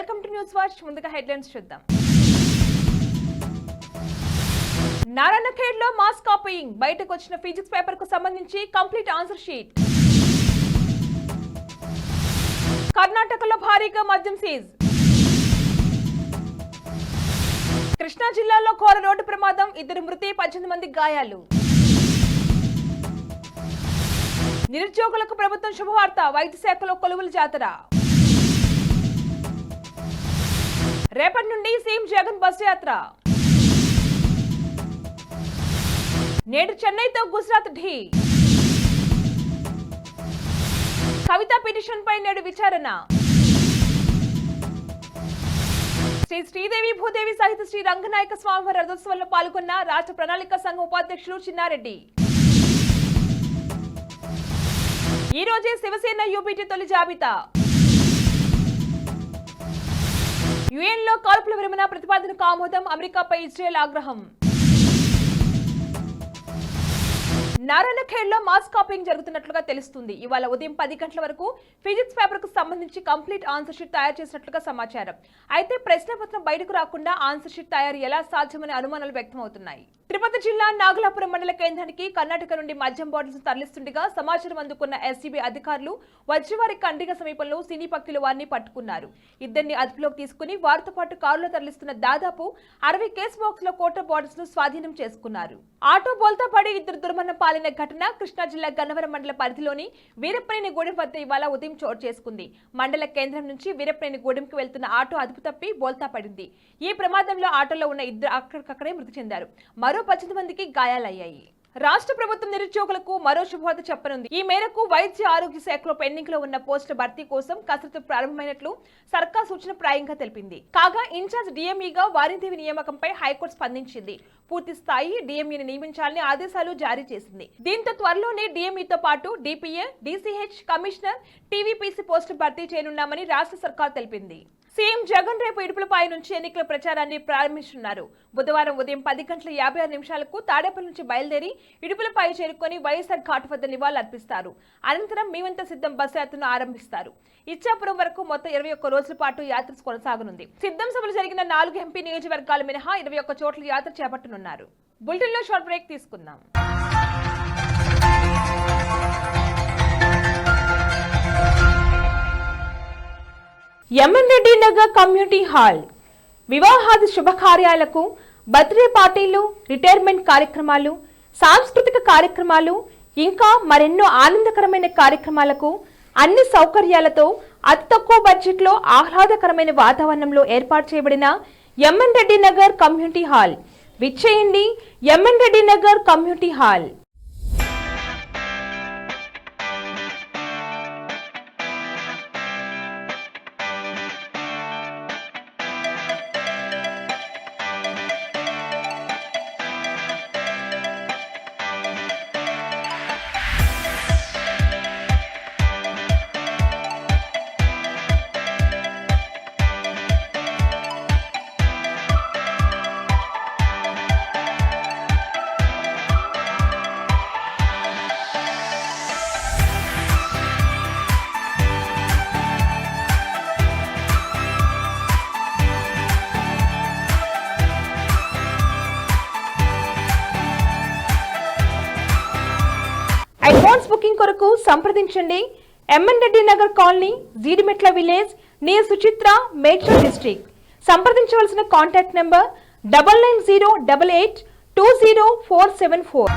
Welcome to news watch. ముందుగా headlines చూద్దాం. నారాయణఖేడ్లో మాస్ కాపీయింగ్. బయటకు వచ్చిన ఫిజిక్స్ పేపర్కు సంబంధించి కంప్లీట్ ఆన్సర్ షీట్. కర్ణాటకలో భారీగా మద్యం సీజ్. కృష్ణా జిల్లాలో ఘోర రోడ్డు ప్రమాదం. ఇద్దరు మృతి పద్దెనిమిది మంది గాయాలు. నిరుద్యోగులకు ప్రభుత్వం శుభవార్త. వైద్య శాఖలో కొలువుల జాతర. రేపటి నుండి సీఎం జగన్ బస్సు యాత్ర. నేడు చెన్నైతో గుజరాత్ ఢీ. కవిత పిటిషన్ పై నేడు విచారణ. శ్రీ శ్రీదేవి భూదేవి సహిత శ్రీ రంగనాయక స్వామివారి రథోత్సవంలో పాల్గొన్న రాష్ట్ర ప్రణాళిక సంఘం ఉపాధ్యక్షులు చిన్నారెడ్డి. ఈ రోజే శివసేన యూపీటీ తొలి జాబితా. యుఎన్లో కాల్పుల విరమణ ప్రతిపాదనకు ఆమోదం అమెరికాపై ఇజ్రాయెల్ ఆగ్రహం. నారాయణఖేడ్లో మాస్ కాపింగ్ జరుగుతున్నట్లుగా తెలుస్తుంది. ఇవాళ ఉదయం పది గంటల వరకు ఫిజిక్స్ పేపర్కు సంబంధించి కంప్లీట్ ఆన్సర్ షీట్ తయారు చేసినట్లుగా సమాచారం. అయితే ప్రశ్నపత్రం బయటకు రాకుండా ఆన్సర్ షీట్ తయారు ఎలా సాధ్యమనే అనుమానాలు వ్యక్తమవుతున్నాయి. తిరుపతి జిల్లా నాగలాపురం మండల కేంద్రానికి కర్ణాటక నుండి మద్యం బాటిల్స్ తరలిస్తుండగా సమాచారం అందుకున్న ఎస్సీబీ అధికారులు వజ్రవారి కండిగ సమీపంలో సినీ పక్కిల వారిని పట్టుకున్నారు. ఇద్దరిని అదుపులోకి తీసుకుని వారితో పాటు కారులో తరలిస్తున్న దాదాపు అరవై కేసు బాక్స్లో కోట బాటిల్స్ను స్వాధీనం చేసుకున్నారు. ఆటో బోల్తా పడి ఇద్దరు దుర్మరణం పాలిన ఘటన కృష్ణా జిల్లా గన్నవరం మండల పరిధిలోని వీరప్పనేని గూడెం వద్ద ఇవాళ ఉదయం చోటు చేసుకుంది. మండల కేంద్రం నుంచి వీరప్పనేని గూడెంకి వెళ్తున్న ఆటో అదుపు తప్పి బోల్తా పడింది. ఈ ప్రమాదంలో ఆటోలో ఉన్న ఇద్దరు అక్కడికక్కడే మృతి చెందారు. మరో పద్దెనిమిది మందికి గాయాలయ్యాయి. రాష్ట్ర ప్రభుత్వం నిరుద్యోగులకు మరో శుభవార్త చెప్పనుంది. ఈ మేరకు వైద్య ఆరోగ్య శాఖలో పెండింగ్లో ఉన్న పోస్టుల భర్తీ కోసం కసరత్తు ప్రారంభమైనట్లు సర్కార్ సూచన ప్రాయంగా తెలిపింది. కాగా ఇన్ఛార్జ్ డిఎంఈగా వారిదేవి నియామకంపై హైకోర్టు స్పందించింది. పూర్తి స్థాయి డిఎంఈని నియమించాలని ఆదేశాలు జారీ చేసింది. దీంతో త్వరలోనే డిఎంఈతో పాటు డిపిఏ డిసిహెచ్ కమిషనర్ టీవీపీసీ పోస్టులు భర్తీ చేయనున్నామని రాష్ట్ర సర్కార్ తెలిపింది. సీఎం జగన్ రేపు ఇడుపులపాయ నుంచి ఎన్నికల ప్రచారాన్ని ప్రారంభిస్తున్నారు. బుధవారం ఉదయం పది గంటల యాభై ఆరు నిమిషాలకు తాడేపల్లి నుంచి బయలుదేరి ఇడుపులపాయ చేరుకొని వైఎస్ఆర్ ఘాట్ వద్ద నివాళులర్పిస్తారు అనంతరం మేమంతా సిద్ధం బస్సు యాత్రను ఆరంభిస్తారు. ఇచ్చాపురం వరకు మొత్తం ఇరవై ఒక్క రోజుల పాటు యాత్ర కొనసాగనుంది. సిద్ధం సభలు జరిగిన నాలుగు ఎంపీ నియోజకవర్గాలు మినహా ఇరవై ఒక్క చోట్ల యాత్ర చేపట్టనున్నారు. బులెటిన్లో షార్ట్ బ్రేక్ తీసుకుందాం. MN Reddy Nagar community hall. వివాహాది శుభకార్యాలకు బర్త్డే పార్టీలు రిటైర్మెంట్ కార్యక్రమాలు సాంస్కృతిక కార్యక్రమాలు ఇంకా మరెన్నో ఆనందకరమైన కార్యక్రమాలకు అన్ని సౌకర్యాలతో అతి తక్కువ బడ్జెట్లో ఆహ్లాదకరమైన వాతావరణంలో ఏర్పాటు చేయబడిన MN Reddy Nagar community hall. విచ్చేయండి MN Reddy Nagar community hall. Booking కొరకు సంప్రదించండి. MN Reddy Nagar colony Jeedimetla village near Suchitra Medchal district సంప్రదించవలసిన contact number double nine zero double eight two zero four seven four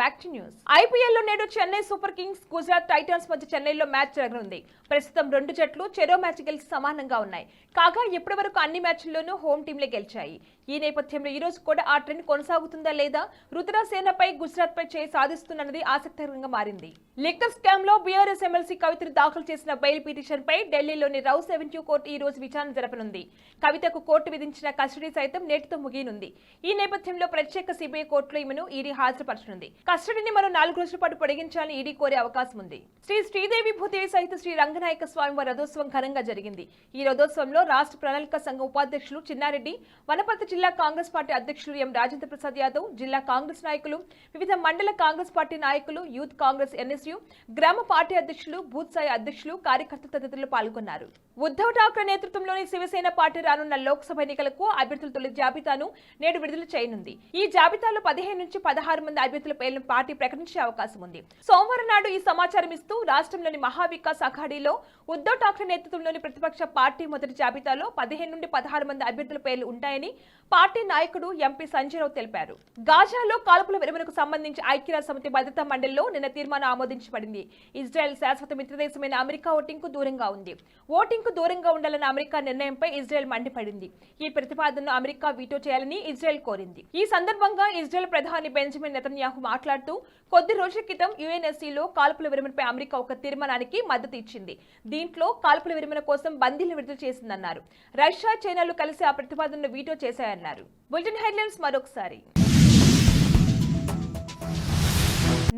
back to news ఐపీఎల్లో నేడు Chennai super kings Gujarat titans మధ్య చెన్నైలో match జరగనుంది. ప్రస్తుతం రెండు జట్లు చెరో మ్యాచ్ గెలిచి సమానంగా ఉన్నాయి. కాగా ఇప్పటి వరకు అన్ని మ్యాచ్ల్లోనూ హోమ్ టీంలే గెలిచాయి. ఈ నేపథ్యంలో ఈ రోజు కూడా ఆ ట్రెండ్ కొనసాగుతుందా లేదా? రుద్రసేనపై గుజరాత్ పై చేయి సాధిస్తున్నది ఆసక్తికరంగా మారింది. లిక్కర్ స్కామ్లో బీఆర్ఎస్ ఎమ్మెల్సీ కవితను దాఖలు చేసిన బెయిల్ పిటిషన్ పై ఢిల్లీలోని రౌస్ సెవెన్యూ కోర్టు ఈ రోజు విచారణ జరపనుంది. కవితకు కోర్టు విధించిన కస్టడీ సైతం నేటితో ముగియనుంది. ఈ నేపథ్యంలో ప్రత్యేక సిబిఐ కోర్టులో ఈమెను ఈడీ హాజరుపరచనుంది. కస్టడీని మరో నాలుగు రోజుల పాటు పొడిగించాలని ఈడీ కోరే అవకాశం ఉంది. శ్రీ శ్రీదేవి భూదేవి సహిత శ్రీ రంగనాయక స్వామి వారి రథోత్సవం ఘనంగా జరిగింది. ఈ రథోత్సవంలో రాష్ట్ర ప్రణాళిక సంఘం ఉపాధ్యక్షులు చిన్నారెడ్డి వనపర్తి జిల్లా కాంగ్రెస్ పార్టీ అధ్యక్షులు ఎం రాజేంద్ర ప్రసాద్ యాదవ్ జిల్లా కాంగ్రెస్ నాయకులు వివిధ మండల కాంగ్రెస్ పార్టీ నాయకులు యూత్ కాంగ్రెస్ ఎన్ఎస్యు గ్రామ పార్టీ అధ్యక్షులు బూత్ స్థాయి అధ్యక్షులు కార్యకర్తలు తదితరులు పాల్గొన్నారు. ఉద్ధవ్ ఠాక్రే నేతృత్వంలోని శివసేన పార్టీ రానున్న లోక్సభ ఎన్నికలకు అభ్యర్థుల తొలి జాబితాను నేడు విడుదల చేయనుంది. ఈ జాబితాలో పదిహేను నుంచి పదహారు మంది అభ్యర్థుల పేర్లను పార్టీ ప్రకటించే అవకాశం ఉంది. సోమవారం నాడు ఈ సమాచారం ఇస్తూ రాష్ట్రంలోని మహావికాస్ అఘాడీలో ఉద్దవ్ ఠాక్రే నేతృత్వంలోని ప్రతిపక్ష పార్టీ మొదటి జాబితాలో పదిహేను నుండి పదహారు మంది అభ్యర్థుల పేర్లు ఉంటాయని పార్టీ నాయకుడు ఎంపీ సంజయరావు తెలిపారు. గాజాలో కాల్పుల విరమణకు సంబంధించి ఐక్యరాజ్య సమితి భద్రతా మండలిలో నిన్న తీర్మానం ఆమోదించబడింది. ఇజ్రాయెల్ శాశ్వత మిత్రదేశమైన అమెరికా ఓటింగ్కు దూరంగా ఉంది. ఓటింగ్కు దూరంగా ఉండాలన్న అమెరికా నిర్ణయంపై ఇజ్రాయెల్ మండిపడింది. ఈ ప్రతిపాదనను అమెరికా వీటో చేయాలని ఇజ్రాయెల్ కోరింది. ఈ సందర్భంగా ఇజ్రాయెల్ ప్రధాని బెంజమిన్ నెతన్యాహు మాట్లాడుతూ కొద్ది రోజుల క్రితం యుఎన్ఎస్సీలో కాల్పుల విరమణపై అమెరికా ఒక తీర్మానానికి మద్దతు ఇచ్చింది. దీంట్లో కాల్పుల విరమణ కోసం బందీలు విడుదల చేసిందన్నారు. రష్యా చైనాలు కలిసి ఆ ప్రతిపాదనను వీటో చేశాయన్నారు. బులెటిన్ హెడ్లైన్స్ మరొకసారి.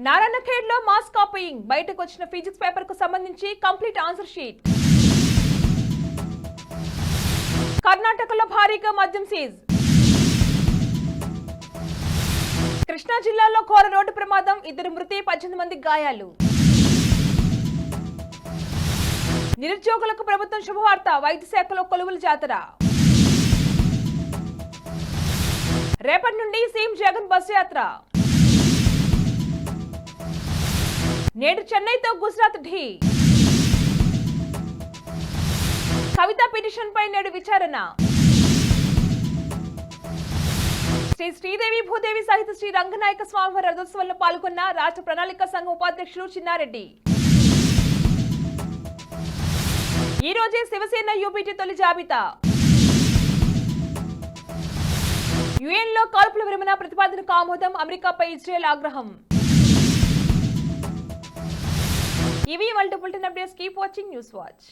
నారాయణఖేడ్లో మాస్ కాపీయింగ్. బయటకు వచ్చిన ఫిజిక్స్ పేపర్కు సంబంధించి కంప్లీట్ ఆన్సర్ షీట్. కర్ణాటకలో భారీగా మద్యం సీజ్. కృష్ణా జిల్లాలో ఘోర రోడ్డు ప్రమాదం. ఇద్దరు మృతి పద్దెనిమిది మంది గాయాలు. నిరుద్యోగులకు ప్రభుత్వం శుభవార్త. వైద్య శాఖలో కొలువుల జాతర. రేపటి నుండి సీఎం జగన్ బస్సు యాత్ర. నేడు చెన్నైతో గుజరాత్ ఢీ. కవిత పిటిషన్ పై నేడు విచారణ. శ్రీ శ్రీదేవి భూదేవి సహిత శ్రీ రంగనాయక స్వామి రథోత్సవంలో పాల్గొన్న రాష్ట్ర ప్రణాళిక సంఘం ఉపాధ్యక్షులు చిన్నారెడ్డి. ఈ రోజే శివసేన యూపీటీ తొలి జాబితా. యుఎన్లో కాల్పుల విరమణ ప్రతిపాదనకు ఆమోదం అమెరికాపై ఇజ్రాయెల్ ఆగ్రహం. ఇవి వాళ్ళ ten updates. Keep watching news watch.